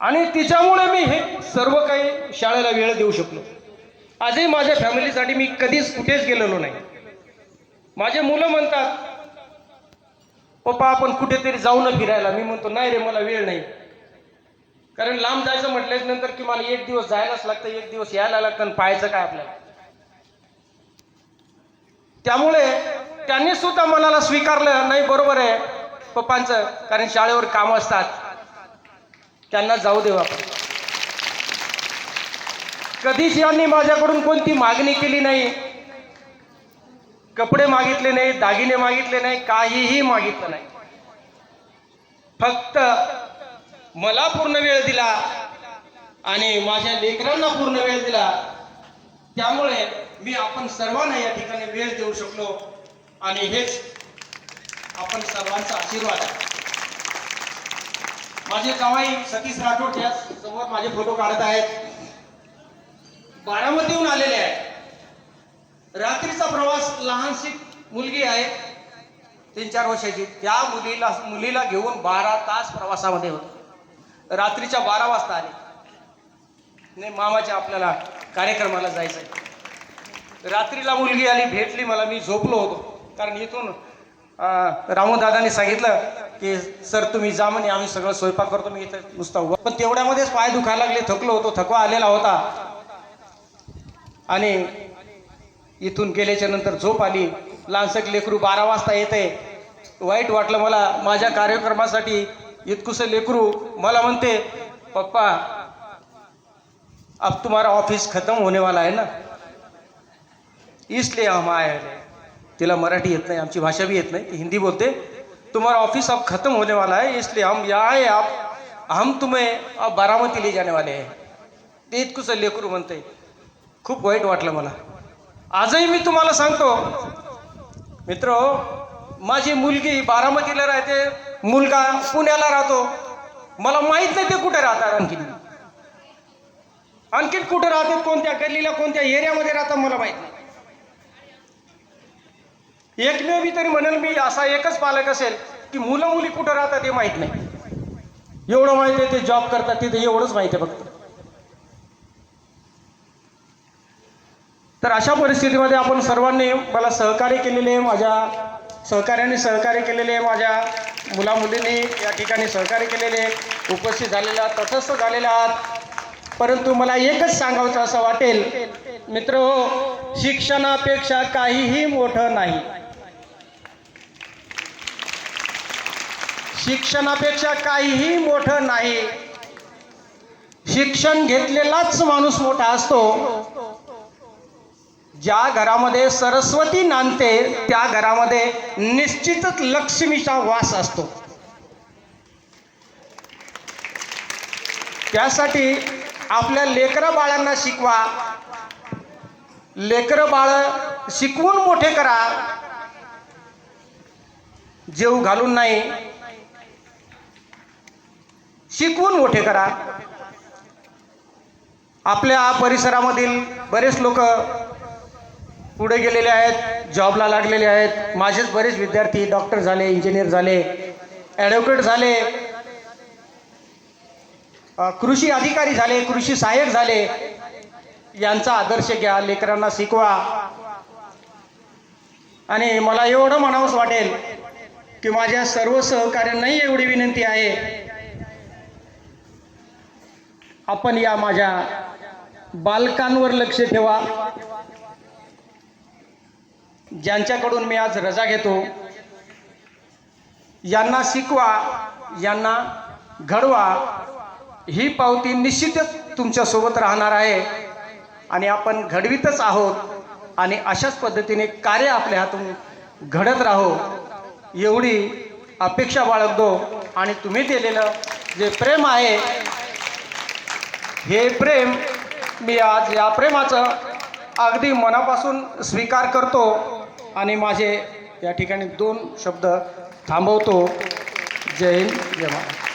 आणि तिच्यामुळे मी हे सर्व काही शाळेला वेळ देऊ शकलो. आजही माझ्या फॅमिलीसाठी मी कधीच कुठेच गेलेलो नाही. माझे मुलं म्हणतात पप्पा आपण कुठेतरी जाऊ ना फिरायला. मी म्हणतो नाही रे मला वेळ नाही. कारण लांब जायचं म्हटल्याच नंतर की मला एक दिवस जायलाच लागतं एक दिवस यायला लागतं आणि पाहायचं काय आपल्याला. त्यामुळे त्यांनी सुद्धा मनाला स्वीकारलं नाही बरोबर आहे पप्पांचं कारण शाळेवर काम असतात. त्यांना जाऊ देऊ आपण. कधीच यांनी माझ्याकडून कोणती मागणी केली नाही. कपडे मागितले नाही दागिने मागितले नाही काहीही मागितलं नाही. फक्त मला पूर्ण वेळ दिला आणि माझ्या लेकरांना पूर्ण वेळ दिला. त्यामुळे मी आपण सर्वांना या ठिकाणी वेळ देऊ शकलो आणि हेच आपण सर्वांचा आशीर्वाद आहे. माझे जावाई सतीश राठोड या समोर माझे फोटो काढत आहेत. बारामतीहून आलेले आहेत. रात्रीचा प्रवास लहानशी मुलगी आहे. तीन चार वर्षाची. त्या मुलीला मुलीला घेऊन बारा तास प्रवासामध्ये होतो. रात्रीच्या बारा वाजता आले. नाही मामाच्या आपल्याला कार्यक्रमाला जायचं आहे रात्रीला मुलगी आली भेटली मला. मी झोपलो होतो. कारण इथून अं, सांगितलं की सर तुम्ही जा म्हणे आम्ही सगळं स्वयंपाक करतो मी इथं नुसता उभा. पण तेवढ्यामध्येच पाय दुखायला लागले थकलो होतो थकवा आलेला होता. आणि इथून गेल्याच्यानंतर झोप आली. लहानसक लेकरू बारा वाजता येते. वाईट वाटलं मला माझ्या कार्यक्रमासाठी इतकुसं लेकरू मला म्हणते पप्पा अब तुम्हारा ऑफिस खतम होने वाला है ना? इसलिए हम आए तिला मराठी येत नाही आमची भाषा बी येत नाही ती हिंदी बोलते. तुम्हारा ऑफिस अब खत्म होने वाला है इसलिए हम यहाँ आए आप हम तुम्हें अब बारामती ले जाने वाले हैं। ते इतकुसं लेकरू म्हणते खूप वाईट वाटलं मला आजही मी तुम्हाला सांगतो मित्र माझी मुलगी बारामतीला राहते मुलगा पुण्याला राहतो। मला माहीत नाही ते कुठे राहतात आणखीन। आणखीन कुठे राहतात कोणत्या गल्लीला कोणत्या एरियामध्ये राहतात मला माहीत नाही। एकमेव तरी म्हणेल मी असा एकच पालक असेल की मुलं मुली कुठं राहतात हे माहीत नाही. एवढं माहिती आहे ते जॉब करतात तिथे एवढंच माहिती आहे फक्त. तर अशा परिस्थितीमध्ये आपण सर्वांनी मला सहकार्य केलेले आहे माझ्या सहकार्याने सहकार्य केलेले आहे माझ्या मुलामुलींनी या ठिकाणी सहकार्य केलेले उपस्थित झालेल्या तटस्थ झालेल्या आहात. परंतु मला एकच सांगावचं असं वाटेल मित्र हो शिक्षणापेक्षा काहीही मोठं नाही. शिक्षणापेक्षा काहीही मोठं नाही. शिक्षण घेतलेलाच माणूस मोठा असतो. ज्या घरामध्ये सरस्वती नांदते त्या घरामध्ये निश्चितच लक्ष्मीचा वास असतो. त्यासाठी आपल्या लेकरं बाळांना शिकवा. लेकरं बाळ शिकवून मोठे करा. जेव घालून नाही. शिकवून मोठे करा. आपल्या परिसरामधील बरेच लोक पुढे गेलेले आहेत जॉबला लागलेले आहेत. माझेच बरेच विद्यार्थी डॉक्टर झाले इंजिनियर झाले ॲडव्होकेट झाले कृषी अधिकारी झाले कृषी सहाय्यक झाले. यांचा आदर्श घ्या लेकरांना शिकवा. आणि मला एवढं म्हणावंच वाटेल की माझ्या सर्व सहकार्यांनाही एवढी विनंती आहे. आपण या माझ्या बालकांवर लक्ष ठेवा. ज्यांच्याकडून मी आज रजा घेतो यांना शिकवा यांना घडवा. ही पावती निश्चितच तुमच्यासोबत राहणार आहे. आणि आपण घडवीतच आहोत आणि अशाच पद्धतीने कार्य आपल्या हातून घडत राहो. एवढी अपेक्षा बाळगतो आणि तुम्ही दिलेलं जे प्रेम आहे हे प्रेम मी आज या प्रेमाचं अगदी मनापासून स्वीकार करतो आणि माझे या ठिकाणी दोन शब्द थांबवतो. जय हिंद जय महाराज